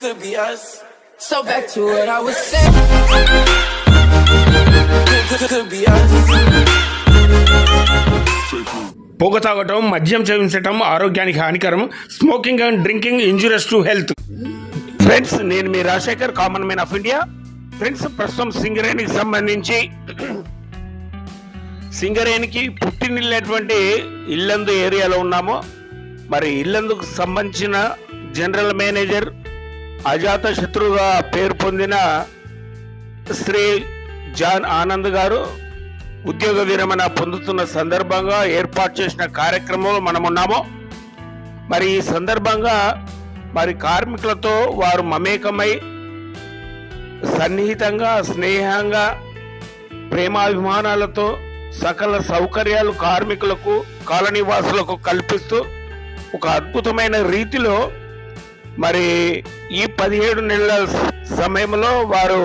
could be us. So back to what I was saying. Could, be us. పొగ తాగటం మద్యం సేవించటం ఆరోగ్యానికి హానికరం smoking and drinking injurious to health friends నేను మీ Rajasekhar common man of India friends ప్రస్తుతం సింగరేణికి సంబంధించి సింగరేణికి పుట్టినిల్లేటువంటి ఇల్లందు ఏరియాలో ఉన్నాము మరి ఇల్లందుకు సంబంధించిన జనరల్ మేనేజర్ అజాత శత్రువుగా పేరు పొందిన శ్రీ జాన్ ఆనంద్ గారు ఉద్యోగ విరమణ పొందుతున్న సందర్భంగా ఏర్పాటు చేసిన కార్యక్రమంలో మనమున్నాము మరి ఈ సందర్భంగా మరి కార్మికులతో వారు మమేకమై సన్నిహితంగా స్నేహంగా ప్రేమాభిమానాలతో సకల సౌకర్యాలు కార్మికులకు కాలనీవాసులకు కల్పిస్తూ ఒక అద్భుతమైన రీతిలో మరి ఈ పదిహేడు నెలల సమయంలో వారు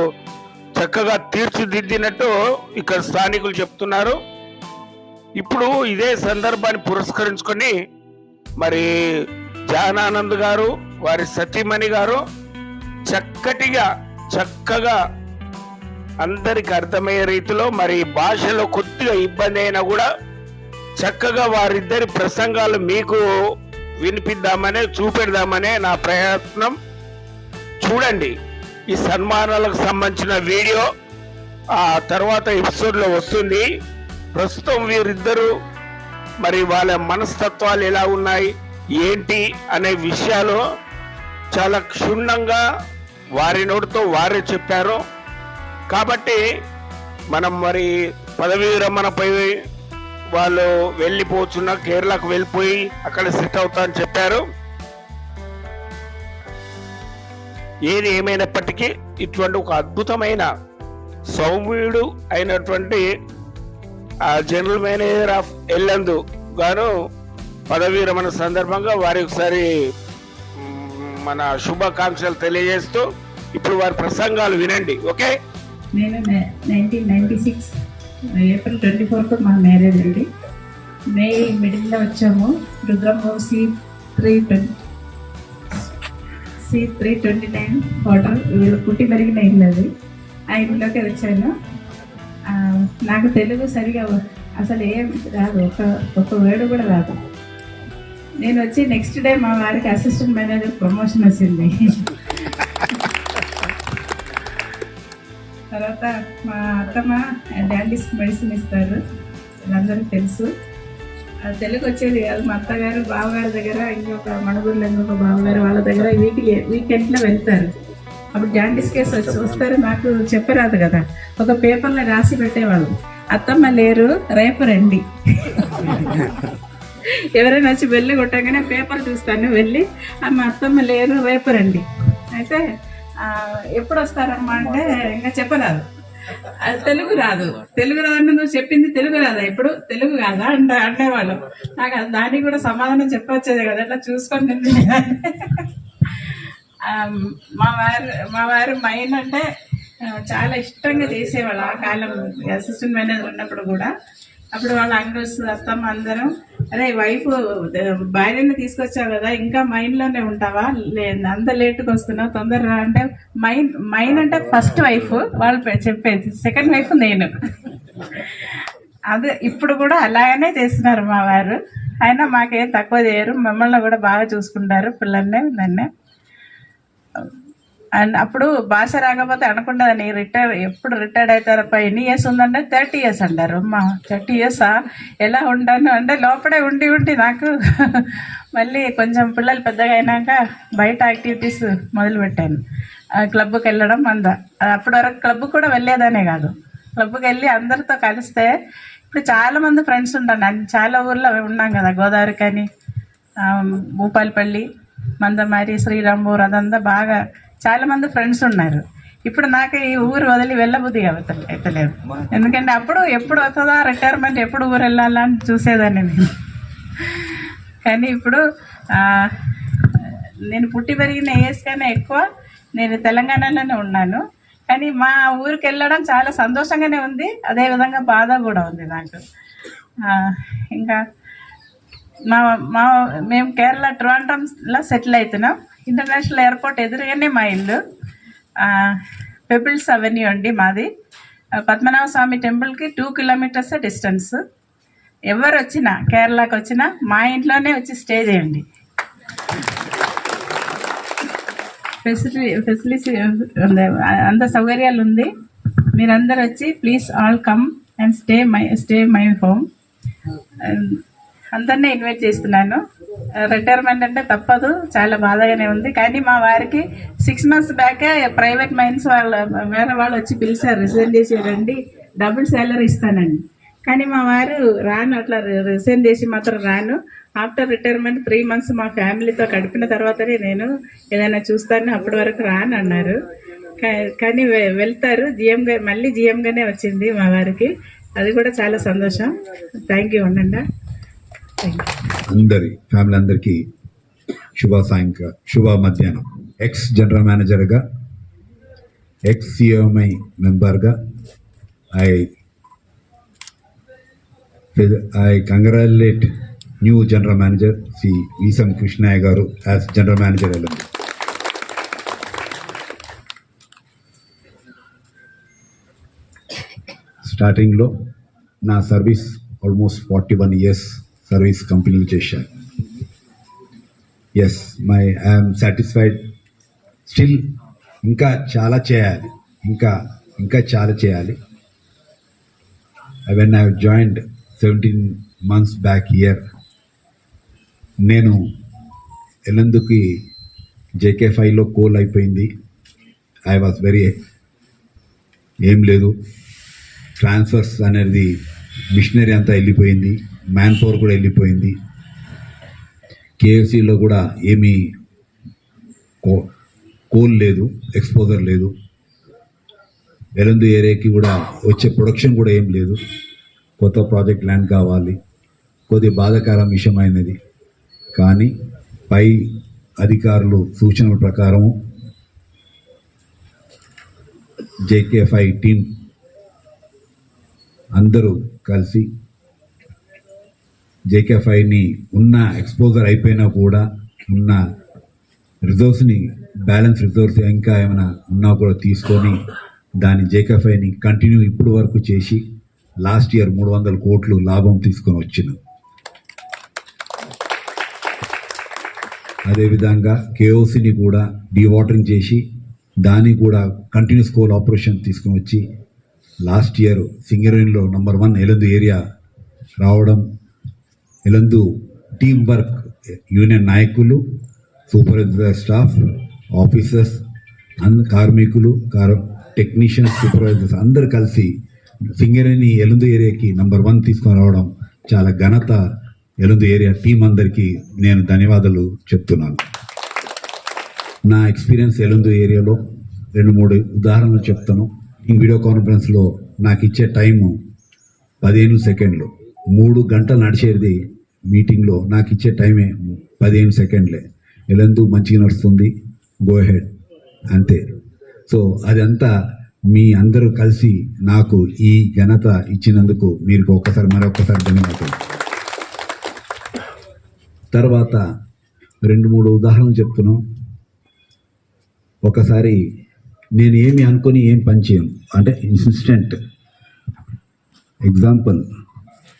చక్కగా తీర్చిదిద్దినట్టు ఇక్కడ స్థానికులు చెప్తున్నారు. ఇప్పుడు ఇదే సందర్భాన్ని పురస్కరించుకొని మరి జానానంద్ గారు వారి సతీమణి గారు చక్కటిగా చక్కగా అందరికి అర్థమయ్యే రీతిలో మరి భాషలో కొద్దిగా ఇబ్బంది అయినా కూడా చక్కగా వారిద్దరి ప్రసంగాలు మీకు వినిపిద్దామనే చూపెడదామనే నా ప్రయత్నం. చూడండి ఈ సన్మానాలకు సంబంధించిన వీడియో ఆ తర్వాత ఎపిసోడ్లో వస్తుంది. ప్రస్తుతం వీరిద్దరూ మరి వాళ్ళ మనస్తత్వాలు ఎలా ఉన్నాయి ఏంటి అనే విషయాలు చాలా క్షుణ్ణంగా వారి నోటితో వారే చెప్పారు. కాబట్టి మనం మరి పదవీ విరమణపై వాళ్ళు వెళ్ళిపోతున్న కేరళకు వెళ్ళిపోయి అక్కడ సెట్ అవుతా అని చెప్పారు. ఏది ఏమైనప్పటికీ ఇటువంటి ఒక అద్భుతమైన సౌమ్యుడు అయినటువంటి ఆ జనరల్ మేనేజర్ ఆఫ్ ఎల్లందు గాను పదవీ విరమణ సందర్భంగా వారి ఒకసారి మన శుభాకాంక్షలు తెలియజేస్తూ ఇప్పుడు వారి ప్రసంగాలు వినండి okay? Nineteen ninety six April twenty fourth మా మ్యారేజ్ అండి. మే మిడిల్లో వచ్చాము. Rudrambabu C three twenty C three twenty nine hotel. వీళ్ళు పుట్టి పెరిగిన ఇల్లు అది. ఆ ఇంట్లోకి వచ్చాను. నాకు తెలుగు సరిగా అసలు ఏం రాదు. ఒక ఒక వేడు కూడా రాదు. నేను వచ్చి నెక్స్ట్ డే మా వారికి అసిస్టెంట్ మేనేజర్ ప్రమోషన్ వచ్చింది. తర్వాత మా అత్తమ్మ డాండిస్ మెడిసిన్ ఇస్తారు. అందరికీ తెలుసు. అది తెలుగు వచ్చేది కాదు. మా అత్తగారు బావగారి దగ్గర ఇంకొక మణుగురులో ఇంకొక బావగారు వాళ్ళ దగ్గర వీక్లీ వీకెండ్లో వెళ్తారు. అప్పుడు జాండీస్ కేసు వచ్చి వస్తారు. నాకు చెప్పరాదు కదా. ఒక పేపర్లో రాసి పెట్టేవాళ్ళు. అత్తమ్మ లేరు రేపు రండి. ఎవరైనా వచ్చి వెళ్ళి కొట్టగానే పేపర్ చూస్తాను. వెళ్ళి "ఆ, మా అత్తమ్మ లేరు రేపు రండి. అయితే ఎప్పుడు వస్తారమ్మా అంటే ఇంకా చెప్పరాదు. అది తెలుగు రాదు. తెలుగు రాదంటే నువ్వు చెప్పింది తెలుగు రాదా ఇప్పుడు? తెలుగు కాదా? అంట అనేవాళ్ళు నాకు అది దానికి కూడా సమాధానం చెప్పొచ్చేది కదా అట్లా చూసుకొని మా వారు మా వారు మైన్ అంటే చాలా ఇష్టంగా చేసేవాళ్ళు ఆ కాలం అసిస్టెంట్ మేనేజర్ ఉన్నప్పుడు కూడా. అప్పుడు వాళ్ళ అంకుల్స్ అత్తమ్మ అందరం. అరే వైఫ్ భార్యని తీసుకొచ్చావు కదా ఇంకా మైండ్లోనే ఉంటావా? లేదు అంత లేట్గా వస్తున్నావు తొందరగా అంటే మైన్ మైన్ అంటే ఫస్ట్ వైఫ్ వాళ్ళు చెప్పేది. సెకండ్ వైఫ్ నేను. అదే ఇప్పుడు కూడా అలాగనే చేస్తున్నారు మా వారు. అయినా మాకేం తక్కువ చేయరు మమ్మల్ని కూడా బాగా చూసుకుంటారు పిల్లల్ని నన్నే. అండ్ అప్పుడు భాష రాకపోతే అనుకుంటుందని రిటైర్ ఎప్పుడు రిటైర్డ్ అవుతారప్ప ఎన్ని ఇయర్స్ ఉందంటే థర్టీ ఇయర్స్ అంటారు. అమ్మ థర్టీ ఇయర్సా ఎలా ఉంటాను అంటే లోపలే ఉండి ఉండి నాకు మళ్ళీ కొంచెం పిల్లలు పెద్దగా అయినాక బయట యాక్టివిటీస్ మొదలుపెట్టాను క్లబ్కి వెళ్ళడం అంద. అప్పటి వరకు క్లబ్ కూడా వెళ్ళేదనే కాదు. క్లబ్కి వెళ్ళి అందరితో కలిస్తే ఇప్పుడు చాలా మంది ఫ్రెండ్స్ ఉంటాను చాలా ఊర్లో ఉన్నాం కదా గోదావరి కానీ భూపాలపల్లి మందమారి శ్రీరాంపూర్ అదంతా బాగా చాలా మంది ఫ్రెండ్స్ ఉన్నారు. ఇప్పుడు నాకు ఈ ఊరు వదిలి వెళ్ళబుద్ధి అవుతుంది అయితలేదు. ఎందుకంటే అప్పుడు ఎప్పుడు వస్తుందా రిటైర్మెంట్ ఎప్పుడు ఊరు వెళ్ళాలా అని చూసేదాన్ని నేను. కానీ ఇప్పుడు నేను పుట్టి పెరిగిన ఏజ్ కన్నా ఎక్కువ నేను తెలంగాణలోనే ఉన్నాను. కానీ మా ఊరికి వెళ్ళడం చాలా సంతోషంగానే ఉంది. అదేవిధంగా బాధ కూడా ఉంది నాకు. ఇంకా మా మా మేము కేరళ ట్రివాండ్రంలో సెటిల్ అవుతున్నాం. ఇంటర్నేషనల్ ఎయిర్పోర్ట్ ఎదురుగానే మా ఇల్లు. ఆ, పెబిల్స్ అవెన్యూ అండి మాది. పద్మనాభ స్వామి టెంపుల్కి టూ కిలోమీటర్స్ డిస్టెన్స్ ఎవరు వచ్చినా కేరళకు వచ్చినా మా ఇంట్లోనే వచ్చి స్టే చేయండి. ఫెసిలిటీ ఫెసిలిటీ అంత సౌకర్యాలు ఉంది. మీరందరూ వచ్చి please all come and stay my stay my home అందరినీ ఇన్వైట్ చేస్తున్నాను. రిటైర్మెంట్ అంటే తప్పదు చాలా బాధగానే ఉంది. కానీ మా వారికి సిక్స్ మంత్స్ బ్యాకే ప్రైవేట్ మైన్స్ వాళ్ళ వేరే వాళ్ళు వచ్చి పిలిచారు రిజైన్ చేసి రండి డబుల్ సాలరీ ఇస్తానండి కానీ మా వారు రాను అట్లా రిజైన్ చేసి మాత్రం రాను. ఆఫ్టర్ రిటైర్మెంట్ త్రీ మంత్స్ మా ఫ్యామిలీతో గడిపిన తర్వాతనే నేను ఏదైనా చూస్తాను అప్పటి వరకు రాను అన్నారు. కా- కానీ వె- వెళ్తారు. జిఎంగా మళ్ళీ జిఎంగానే వచ్చింది మా వారికి. అది కూడా చాలా సంతోషం. థ్యాంక్ యూ ఉండండి అందరి ఫ్యామిలీ అందరికీ శుభ సాయంకాల శుభ మధ్యాహ్నం. ఎక్స్ జనరల్ మేనేజర్గా ఎక్స్ సిఎంఐ మెంబర్గా I I congratulate new general manager Shri Veesam Krishnaiah garu as general manager LM స్టార్టింగ్లో నా service almost forty one years service కంపెనీలు చేశాను yes my I'm satisfied still ఇంకా చాలా చేయాలి. ఇంకా ఇంకా చాలా చేయాలి. When I joint seventeen months back year నేను ఎల్లందుకి జేకే ఫైవ్లో కోల్ అయిపోయింది. ఐ వాజ్ వెరీ ఏం లేదు. ట్రాన్స్ఫర్స్ అనేది మిషనరీ అంతా వెళ్ళిపోయింది మ్యాన్ పవర్ కూడా వెళ్ళిపోయింది. కేఎఫ్సిలో కూడా ఏమీ కో కోల్ లేదు ఎక్స్పోజర్ లేదు. వెలందు ఏరియాకి కూడా వచ్చే ప్రొడక్షన్ కూడా ఏం లేదు. కొత్త ప్రాజెక్ట్ ల్యాండ్ కావాలి. కొద్ది బాధాకరం విషయమైనది. కానీ పై అధికారులు సూచనల ప్రకారం జేకేఫ్ఐ టీం అందరూ కలిసి జేకేఎఫ్ఐని ఉన్న ఎక్స్పోజర్ అయిపోయినా కూడా ఉన్న రిజర్వ్స్ని బ్యాలెన్స్ రిజర్వ్స్ ఇంకా ఏమైనా ఉన్నా కూడా తీసుకొని దాని జేకేఎఫ్ఐని కంటిన్యూ ఇప్పుడు వరకు చేసి లాస్ట్ ఇయర్ మూడు వందల కోట్లు లాభం తీసుకొని వచ్చిన. అదేవిధంగా కేఓసిని కూడా డీవాటరింగ్ చేసి దాన్ని కూడా కంటిన్యూస్ కోల్ ఆపరేషన్ తీసుకొని వచ్చి లాస్ట్ ఇయర్ సింగరేణిలో నంబర్ వన్ ఎలందు ఏరియా రావడం ఎలందు టీం వర్క్ యూనియన్ నాయకులు సూపర్వైజర్ స్టాఫ్ ఆఫీసర్స్ అంద కార్మికులు కార్ టెక్నీషియన్స్ సూపర్వైజర్స్ అందరు కలిసి సింగరేణి ఎలందు ఏరియాకి నంబర్ వన్ తీసుకొని రావడం చాలా ఘనత ఎలందు ఏరియా టీం అందరికీ నేను ధన్యవాదాలు చెప్తున్నాను. నా ఎక్స్పీరియన్స్ ఎలందు ఏరియాలో రెండు మూడు ఉదాహరణలు చెప్తాను. వీడియో కాన్ఫరెన్స్లో నాకు ఇచ్చే టైము పదిహేను సెకండ్లు. మూడు గంటలు నడిచేది మీటింగ్లో నాకు ఇచ్చే టైమే పదిహేను సెకండ్లే. ఎలందు మంచిగా నడుస్తుంది. గో హెడ్ అంతే. సో అదంతా మీ అందరూ కలిసి నాకు ఈ ఘనత ఇచ్చినందుకు మీరు ఒక్కసారి మరొకసారి ధన్యవాదాలు. తర్వాత రెండు మూడు ఉదాహరణలు చెప్తున్నాం. ఒకసారి నేను ఏమి అనుకొని ఏం పని అంటే ఇన్సిస్టెంట్ ఎగ్జాంపుల్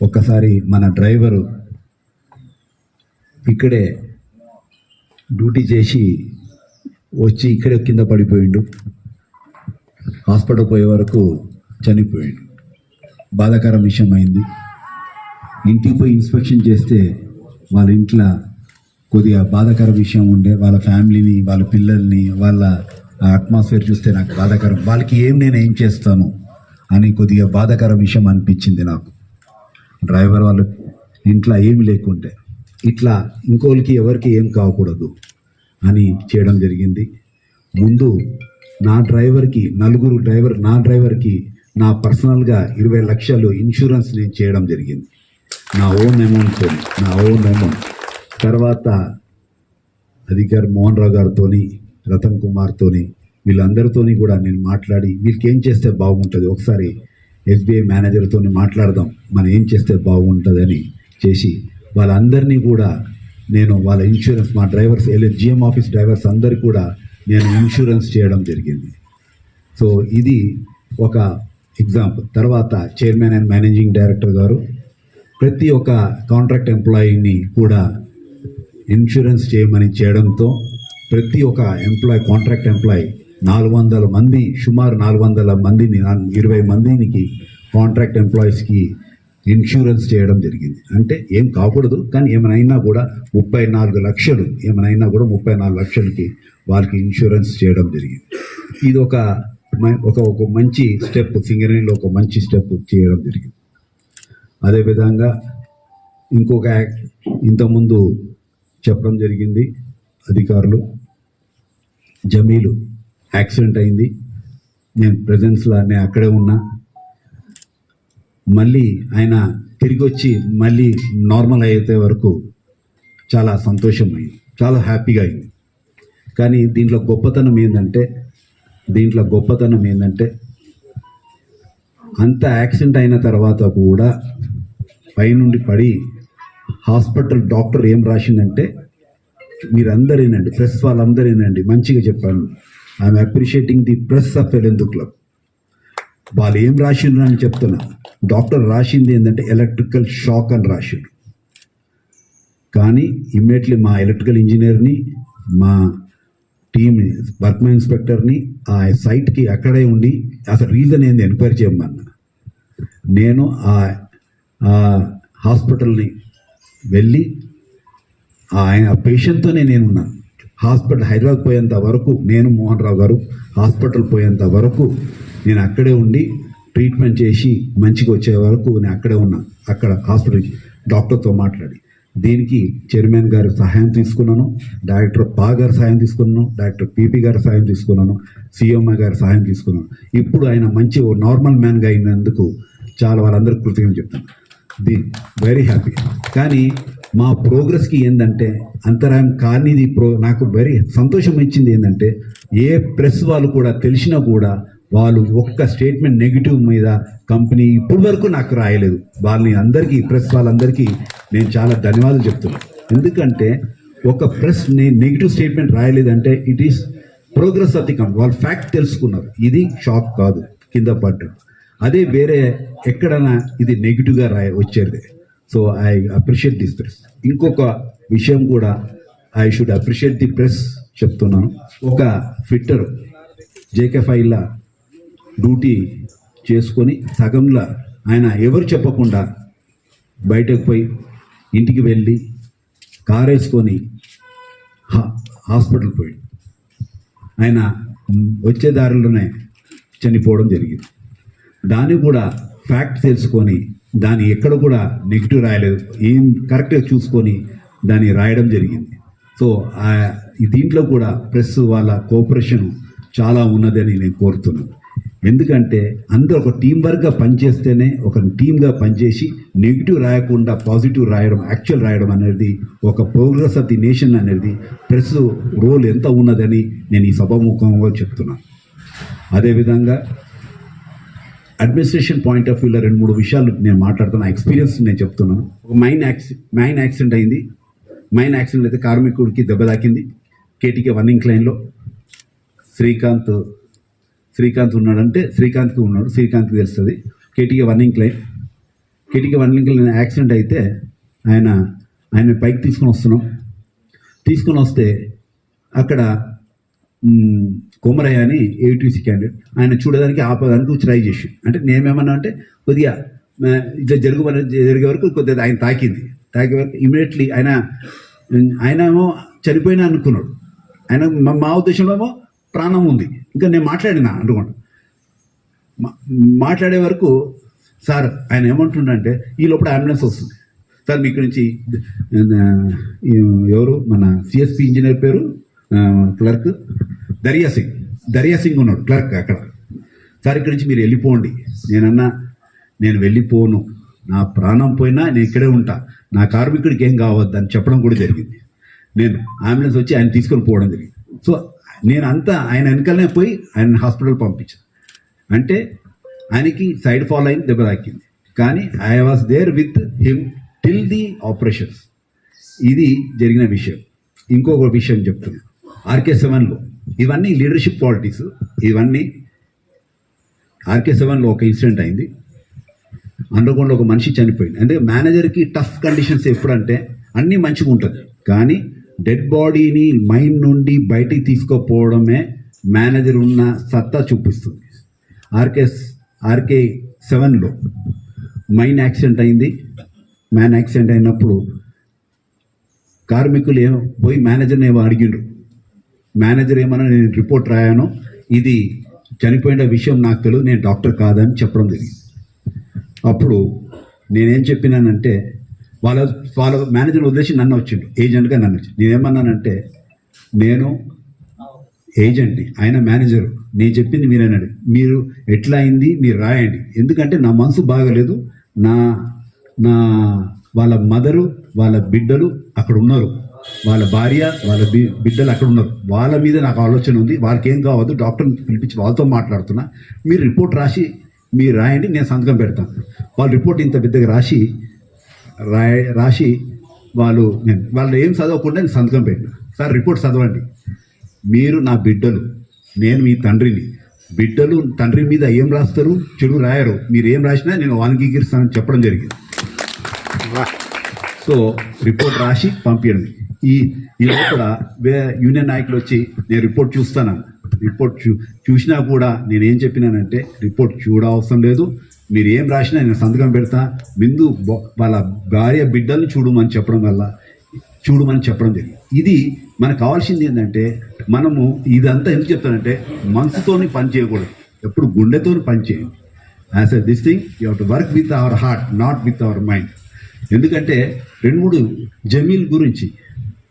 ఒక్కసారి మన డ్రైవరు ఇక్కడే డ్యూటీ చేసి వచ్చి ఇక్కడే కింద పడిపోయిండు. హాస్పిటల్ పోయే వరకు చనిపోయాడు. బాధాకర విషయం అయింది. ఇంటికి పోయి ఇన్స్పెక్షన్ చేస్తే వాళ్ళ ఇంట్లో కొద్దిగా బాధాకర విషయం ఉండే వాళ్ళ ఫ్యామిలీని వాళ్ళ పిల్లల్ని వాళ్ళ అట్మాస్ఫియర్ చూస్తే నాకు బాధాకరం. వాళ్ళకి ఏం నేను ఏం చేస్తాను అని కొద్దిగా బాధాకర విషయం అనిపించింది నాకు. డ్రైవర్ వాళ్ళు ఇంట్లో ఏమి లేకుంటే ఇట్లా ఇంకోళ్ళకి ఎవరికి ఏం కాకూడదు అని చేయడం జరిగింది. ముందు నా డ్రైవర్కి నలుగురు డ్రైవర్ నా డ్రైవర్కి నా పర్సనల్గా ఇరవై లక్షలు ఇన్సూరెన్స్ నేను చేయడం జరిగింది. నా ఓన్ అమౌంట్తో నా ఓన్ అమౌంట్. తర్వాత అధికారి మోహన్ రావు గారితో రతన్ కుమార్తోని వీళ్ళందరితోని కూడా నేను మాట్లాడి వీళ్ళకి ఏం చేస్తే బాగుంటుంది ఒకసారి ఎస్బీఐ మేనేజర్తో మాట్లాడదాం మనం ఏం చేస్తే బాగుంటుందని చేసి వాళ్ళందరినీ కూడా నేను వాళ్ళ ఇన్సూరెన్స్ మా డ్రైవర్స్ జిఎం ఆఫీస్ డ్రైవర్స్ అందరు కూడా నేను ఇన్సూరెన్స్ చేయడం జరిగింది. సో ఇది ఒక ఎగ్జాంపుల్. తర్వాత చైర్మన్ అండ్ మేనేజింగ్ డైరెక్టర్ గారు ప్రతి ఒక్క కాంట్రాక్ట్ ఎంప్లాయీని కూడా ఇన్సూరెన్స్ చేయమని చేయడంతో ప్రతి ఒక్క ఎంప్లాయ్ కాంట్రాక్ట్ ఎంప్లాయ్ నాలుగు వందల మంది సుమారు నాలుగు వందల మందిని ఇరవై మందికి కాంట్రాక్ట్ ఎంప్లాయీస్కి ఇన్సూరెన్స్ చేయడం జరిగింది. అంటే ఏం కాకూడదు కానీ ఏమైనా కూడా ముప్పై నాలుగు లక్షలు ఏమైనా కూడా ముప్పై నాలుగు లక్షలకి వాళ్ళకి ఇన్సూరెన్స్ చేయడం జరిగింది. ఇది ఒక ఒక ఒక మంచి స్టెప్ సింగరేణిలో ఒక మంచి స్టెప్ చేయడం జరిగింది. అదేవిధంగా ఇంకొక యాక్ట్ ఇంతకుముందు చెప్పడం జరిగింది అధికారులు జమీలు. యాక్సిడెంట్ అయింది. నేను ప్రజెన్స్లో నేను అక్కడే ఉన్నా. మళ్ళీ ఆయన తిరిగి వచ్చి మళ్ళీ నార్మల్ అయితే వరకు చాలా సంతోషం అయింది చాలా హ్యాపీగా అయింది. కానీ దీంట్లో గొప్పతనం ఏంటంటే దీంట్లో గొప్పతనం ఏంటంటే అంత యాక్సిడెంట్ అయిన తర్వాత కూడా పైనుండి పడి హాస్పిటల్ డాక్టర్ ఏం రాసిందంటే మీరందరేనండి ప్రెస్ వాళ్ళందరేనండి మంచిగా చెప్పాను. I'm appreciating the press of Yellandu club వాళ్ళు ఏం రాసిండ్రు అని చెప్తున్నా. డాక్టర్ రాసింది ఏంటంటే ఎలక్ట్రికల్ షాక్ అని రాసిండు కానీ ఇమ్మీడియట్లీ మా ఎలక్ట్రికల్ ఇంజనీర్ని మా టీమ్ని వర్క్మెన్ ఇన్స్పెక్టర్ని ఆ సైట్కి అక్కడే ఉండి అసలు రీజన్ ఏంది ఎంక్వైరీ చేయమన్నా. నేను ఆ హాస్పిటల్ని వెళ్ళి ఆయన పేషెంట్తోనే నేనున్నాను హాస్పిటల్ హైదరాబాద్ పోయేంత వరకు నేను మోహన్ రావు గారు హాస్పిటల్ పోయేంత వరకు నేను అక్కడే ఉండి ట్రీట్మెంట్ చేసి మంచిగా వచ్చే వరకు నేను అక్కడే ఉన్నాను అక్కడ హాస్పిటల్కి డాక్టర్తో మాట్లాడి. దీనికి చైర్మన్ గారి సహాయం తీసుకున్నాను డైరెక్టర్ పా గారి సహాయం తీసుకున్నాను డైరెక్టర్ పీపీ గారి సహాయం తీసుకున్నాను సిఎంఐ గారి సహాయం తీసుకున్నాను. ఇప్పుడు ఆయన మంచి నార్మల్ మ్యాన్గా అయినందుకు చాలా వాళ్ళందరికీ కృతజ్ఞత చెప్తాను. దీ వెరీ హ్యాపీ. కానీ మా ప్రోగ్రెస్కి ఏంటంటే అంతరాయం కానిది ప్రో నాకు వెరీ సంతోషం ఇచ్చింది ఏంటంటే ఏ ప్రెస్ వాళ్ళు కూడా తెలిసినా కూడా వాళ్ళు ఒక్క స్టేట్మెంట్ నెగిటివ్ మీద కంపెనీ ఇప్పటి వరకు నాకు రాయలేదు. వాళ్ళని అందరికీ ప్రెస్ వాళ్ళందరికీ నేను చాలా ధన్యవాదాలు చెప్తున్నాను ఎందుకంటే ఒక press negative statement రాయలేదంటే it is progress of the company వాళ్ళు ఫ్యాక్ట్ తెలుసుకున్నారు. ఇది షాక్ కాదు. కింద పడ్డాడు అదే వేరే ఎక్కడైనా ఇది నెగిటివ్గా రాయ వచ్చేది. So I appreciate this press ఇంకొక విషయం కూడా I should appreciate the press చెప్తున్నాను. ఒక ఫిట్టర్ జేకే డ్యూటీ చేసుకొని సగంలో ఆయన ఎవరు చెప్పకుండా బయటకు పోయి ఇంటికి వెళ్ళి కార్ వేసుకొని హా- హాస్పిటల్ పోయి ఆయన వచ్చే దారిలోనే చనిపోవడం జరిగింది. దాన్ని కూడా ఫ్యాక్ట్ తెలుసుకొని దాన్ని ఎక్కడ కూడా నెగిటివ్ రాయలేదు. ఏం కరెక్ట్గా చూసుకొని దాన్ని రాయడం జరిగింది. సో దీంట్లో కూడా ప్రెస్ వాళ్ళ కోఆపరేషన్ చాలా ఉన్నదని నేను కోరుతున్నాను. ఎందుకంటే అందరూ ఒక టీం వర్క్గా పనిచేస్తేనే ఒక టీమ్గా పనిచేసి నెగిటివ్ రాయకుండా పాజిటివ్ రాయడం యాక్చువల్ రాయడం అనేది ఒక ప్రోగ్రెస్ ఆఫ్ ది నేషన్ అనేది ప్రెస్ రోల్ ఎంత ఉన్నదని నేను ఈ సభాముఖంగా చెప్తున్నాను. అదేవిధంగా అడ్మినిస్ట్రేషన్ పాయింట్ ఆఫ్ వ్యూలో రెండు మూడు విషయాలు నేను మాట్లాడుతున్నా. ఎక్స్పీరియన్స్ నేను చెప్తున్నాను. ఒక మైన్ యాక్సి మైన్ యాక్సిడెంట్ అయింది. మైన్ యాక్సిడెంట్ అయితే కార్మికుడికి దెబ్బ తాకింది. కేటీకే వన్నింగ్ లైన్లో శ్రీకాంత్ శ్రీకాంత్ ఉన్నాడంటే శ్రీకాంత్కి ఉన్నాడు. శ్రీకాంత్కి తెలుస్తుంది. కేటీకే వన్నింగ్ లైన్ కేటీకే వన్నింగ్ లైన్ యాక్సిడెంట్ అయితే ఆయన ఆయన పైకి తీసుకొని వస్తున్నాం. తీసుకొని వస్తే అక్కడ కోమరయ్య అని ఏటీసీ క్యాండిడేట్ ఆయన చూడడానికి ఆపడానికి ట్రై చేసి. అంటే నేనేమన్నా అంటే కొద్దిగా ఇట్లా జరుగు జరిగే వరకు కొద్దిగా ఆయన తాకింది. తాకే వరకు ఇమీడియట్లీ ఆయన ఆయన ఏమో చనిపోయినా అనుకున్నాడు. ఆయన మా- మా ఉద్దేశంలో ఏమో ప్రాణం ఉంది. ఇంకా నేను మాట్లాడినా అనుకోండి. మాట్లాడే వరకు సార్ ఆయన ఏమంటుండంటే ఈ లోపల అంబులెన్స్ వస్తుంది. సార్ మీ ఇక్కడి నుంచి ఎవరు? మన సిఎస్పి ఇంజనీర్ పేరు క్లర్క్. దరియా సింగ్ దరియా సింగ్ ఉన్నాడు క్లర్క్ అక్కడ. సార్ ఇక్కడి నుంచి మీరు వెళ్ళిపోండి. నేనన్నా నేను వెళ్ళిపోను. నా ప్రాణం పోయినా నేను ఇక్కడే ఉంటా. నా కార్మికుడికి ఏం కావద్దు అని చెప్పడం కూడా జరిగింది. నేను అంబులెన్స్ వచ్చి ఆయన తీసుకొని పోవడం జరిగింది. సో నేను అంతా ఆయన వెనకాలనే పోయి ఆయన హాస్పిటల్ పంపించాను అంటే ఆయనకి సైడ్ ఫాల్ అయింది దెబ్బ తాకింది. కానీ I was there with him till the operations ఇది జరిగిన విషయం. ఇంకొక విషయం చెప్తున్నా. ఆర్కే సెవెన్లో ఇవన్నీ లీడర్షిప్ క్వాలిటీస్ ఇవన్నీ ఆర్కే సెవెన్లో ఒక ఇన్సిడెంట్ అయింది. అండర్గ్రౌండ్లో ఒక మనిషి చనిపోయింది. అంటే మేనేజర్కి టఫ్ కండిషన్స్ ఎప్పుడంటే అన్నీ మంచిగా ఉంటుంది. కానీ డెడ్ బాడీని మైండ్ నుండి బయటికి తీసుకోపోవడమే మేనేజర్ ఉన్న సత్తా చూపిస్తుంది. ఆర్కే ఆర్కే సెవెన్లో మైన్ యాక్సిడెంట్ అయింది. మ్యాన్ యాక్సిడెంట్ అయినప్పుడు కార్మికులు ఏమో పోయి మేనేజర్ని ఏమో అడిగిండ్రు. మేనేజర్ ఏమన్నా నేను రిపోర్ట్ రాయాను ఇది చనిపోయిన విషయం నాకు తెలియదు నేను డాక్టర్ కాదని చెప్పడం జరిగింది. అప్పుడు నేనేం చెప్పినానంటే వాళ్ళ వాళ్ళ మేనేజర్ వదిలేసి నన్ను వచ్చిండు ఏజెంట్గా నన్ను వచ్చి నేనేమన్నానంటే నేను ఏజెంట్ని ఆయన మేనేజరు నేను చెప్పింది మీరేనండి మీరు ఎట్లా అయింది మీరు రాయండి. ఎందుకంటే నా మనసు బాగలేదు నా నా వాళ్ళ మదరు వాళ్ళ బిడ్డలు అక్కడ ఉన్నారు. వాళ్ళ భార్య వాళ్ళ బి బిడ్డలు అక్కడ ఉన్నారు వాళ్ళ మీద నాకు ఆలోచన ఉంది. వాళ్ళకి ఏం కావద్దు డాక్టర్ని పిలిపించి వాళ్ళతో మాట్లాడుతున్నా. మీరు రిపోర్ట్ రాసి మీరు రాయండి నేను సంతకం పెడతాను. వాళ్ళు రిపోర్ట్ ఇంత పెద్దగా రాసి రాయ రాసి వాళ్ళు నేను వాళ్ళు ఏం చదవకుండా నేను సంతకం పెట్టిన. సార్ రిపోర్ట్ చదవండి. మీరు నా బిడ్డలు నేను మీ తండ్రిని. బిడ్డలు తండ్రి మీద ఏం రాస్తారు? చెడు రాయరు. మీరు ఏం రాసినా నేను అంగీకరిస్తానని చెప్పడం జరిగింది. సో రిపోర్ట్ రాసి పంపించండి ఈ ఈ లోపల వే యూనియన్ నాయకులు వచ్చి నేను రిపోర్ట్ చూస్తాను. రిపోర్ట్ చూ చూసినా కూడా నేను ఏం చెప్పినానంటే రిపోర్ట్ చూడవసరం లేదు. మీరు ఏం రాసినా నేను సంతకం పెడతా. బిందు వాళ్ళ భార్య బిడ్డలను చూడమని చెప్పడం వల్ల చూడమని చెప్పడం జరిగింది. ఇది మనకు కావాల్సింది ఏంటంటే మనము ఇదంతా ఎందుకు చెప్తానంటే మనసుతోని పని చేయకూడదు. ఎప్పుడు గుండెతోని పని చేయండి. As a this thing you have to work with our heart not with our mind ఎందుకంటే రెండు మూడు జమీల్ గురించి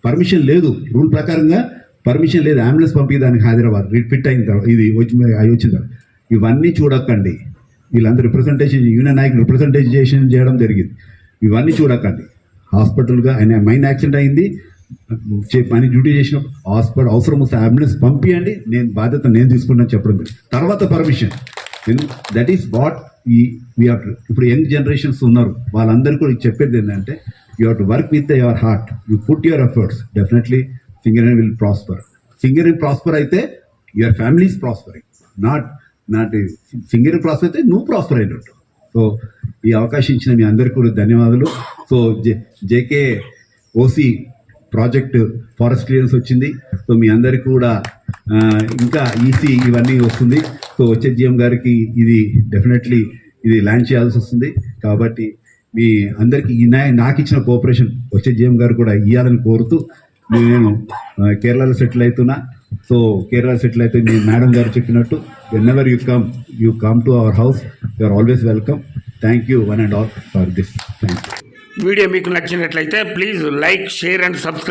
పర్మిషన్ లేదు. రూల్ ప్రకారంగా పర్మిషన్ లేదు. అంబులెన్స్ పంపించడానికి హైదరాబాద్. ఫిట్ అయిన తర్వాత ఇది వచ్చి అవి వచ్చిన తర్వాత ఇవన్నీ చూడకండి. వీళ్ళందరూ రిప్రజెంటేషన్ యూనియన్ నాయకులు రిప్రజెంటేషన్ చేయడం జరిగింది. ఇవన్నీ చూడకండి. హాస్పిటల్గా ఆయన మైండ్ యాక్సిడెంట్ అయింది. చే- పని డ్యూటీ చేసిన హాస్పిటల్ అవసరం వస్తే అంబులెన్స్ పంపించండి నేను బాధ్యత నేను తీసుకున్నాను చెప్పడం తర్వాత పర్మిషన్. దట్ ఈస్ వాట్ ఈ ఇప్పుడు యంగ్ జనరేషన్స్ ఉన్నారు. వాళ్ళందరికీ కూడా చెప్పేది ఏంటంటే you have to work with your heart you put your efforts definitely singer will prosper singer prosper అయితే your families prospering not not singer prosper అయితే నువ్వు ప్రాస్పర్ అయినట్టు. సో ఈ అవకాశం ఇచ్చిన మీ అందరికీ కూడా ధన్యవాదాలు. So J JK OC project forest clearance వచ్చింది. సో మీ అందరికీ కూడా ఇంకా ఈసీ ఇవన్నీ వస్తుంది. సో వచ్చే జీఎం గారికి ఇది డెఫినెట్లీ ఇది ల్యాండ్ చేయాల్సి వస్తుంది. కాబట్టి మీ అందరికీ ఈ నా- నాకు ఇచ్చిన కోఆపరేషన్ వచ్చే జేఎం గారు కూడా ఇవ్వాలని కోరుతూ నేను కేరళలో సెటిల్ అవుతున్నా. సో కేరళ సెటిల్ అయితే మీ మేడం గారు చెప్పినట్టు whenever you come you come to our house you are always welcome thank you one and all for this thank you video మీకు నచ్చినట్లయితే please like share and subscribe